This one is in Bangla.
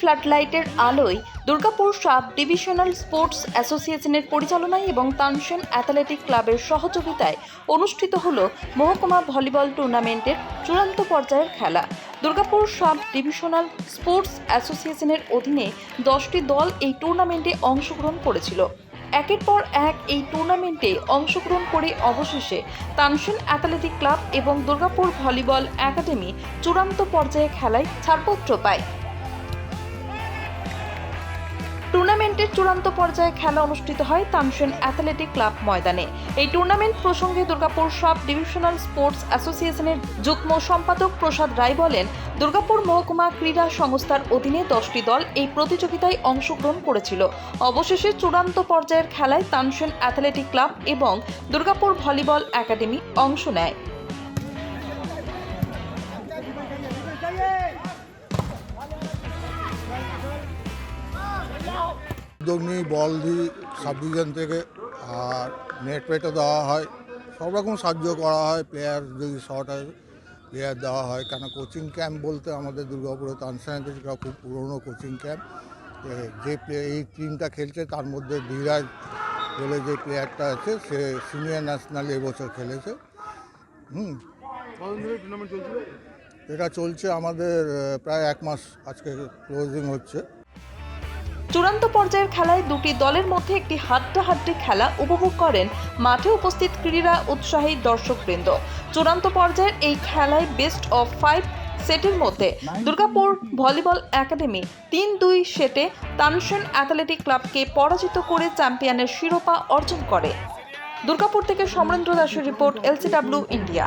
ফ্লাডলাইটের আলোয় দুর্গাপুর সাব ডিভিশনাল স্পোর্টস অ্যাসোসিয়েশনের পরিচালনায় এবং তানসেন অ্যাথলেটিক ক্লাবের সহযোগিতায় অনুষ্ঠিত হল মহকুমা ভলিবল টুর্নামেন্টের চূড়ান্ত পর্যায়ের খেলা। দুর্গাপুর সাব ডিভিশনাল স্পোর্টস অ্যাসোসিয়েশনের অধীনে দশটি দল এই টুর্নামেন্টে অংশগ্রহণ করেছিল। একের পর এক এই টুর্নামেন্টে অংশগ্রহণ করে অবশেষে তানসেন অ্যাথলেটিক ক্লাব এবং দুর্গাপুর ভলিবল একাডেমি চূড়ান্ত পর্যায়ে খেলায় ছাড়পত্র পায়। টুর্নামেন্টের চূড়ান্ত পর্যায়ে খেলা অনুষ্ঠিত হয় তানসেন অ্যাথলেটিক ক্লাব ময়দানে। এই টুর্নামেন্ট প্রসঙ্গে দুর্গাপুর সাব ডিভিশনাল স্পোর্টস অ্যাসোসিয়েশনের যুগ্ম সম্পাদক প্রসাদ রায় বলেন, দুর্গাপুর মহকুমা ক্রীড়া সংস্থার অধীনে দশটি দল এই প্রতিযোগিতায় অংশগ্রহণ করেছিল। অবশেষে চূড়ান্ত পর্যায়ের খেলায় তানসেন অ্যাথলেটিক ক্লাব এবং দুর্গাপুর ভলিবল একাডেমি অংশ নেয়। উদ্যোগ নিই, বল দিই সাব ডিভিশন থেকে, আর নেট পেটও দেওয়া হয়। সব রকম সাহায্য করা হয় প্লেয়ার যদি শর্ট হয় প্লেয়ার দেওয়া হয়। কেন কোচিং ক্যাম্প বলতে আমাদের দুর্গাপুরে তানসানিকা খুব পুরনো কোচিং ক্যাম্প যে প্লে এই টিমটা খেলছে, তার মধ্যে ধীরাজ বলে যে প্লেয়ারটা আছে, সে সিনিয়র ন্যাশনাল এবছর খেলেছে। হুম। এটা চলছে আমাদের প্রায় এক মাস আজকে ক্লোজিং হচ্ছে। চূড়ান্ত পর্যায়ের খেলায় দুটি দলের মধ্যে একটি হাড্ডাহাড্ডি খেলা উপভোগ করেন মাঠে উপস্থিত ক্রীড়া উৎসাহী দর্শকবৃন্দ। চূড়ান্ত পর্যায়ের এই খেলায় বেস্ট অফ ফাইভ সেটের মধ্যে দুর্গাপুর ভলিবল একাডেমি তিন দুই সেটে তানসেন অ্যাথলেটিক ক্লাবকে পরাজিত করে চ্যাম্পিয়নের শিরোপা অর্জন করে। দুর্গাপুর থেকে সমরেন্দ্র দাসের report, L C W, India.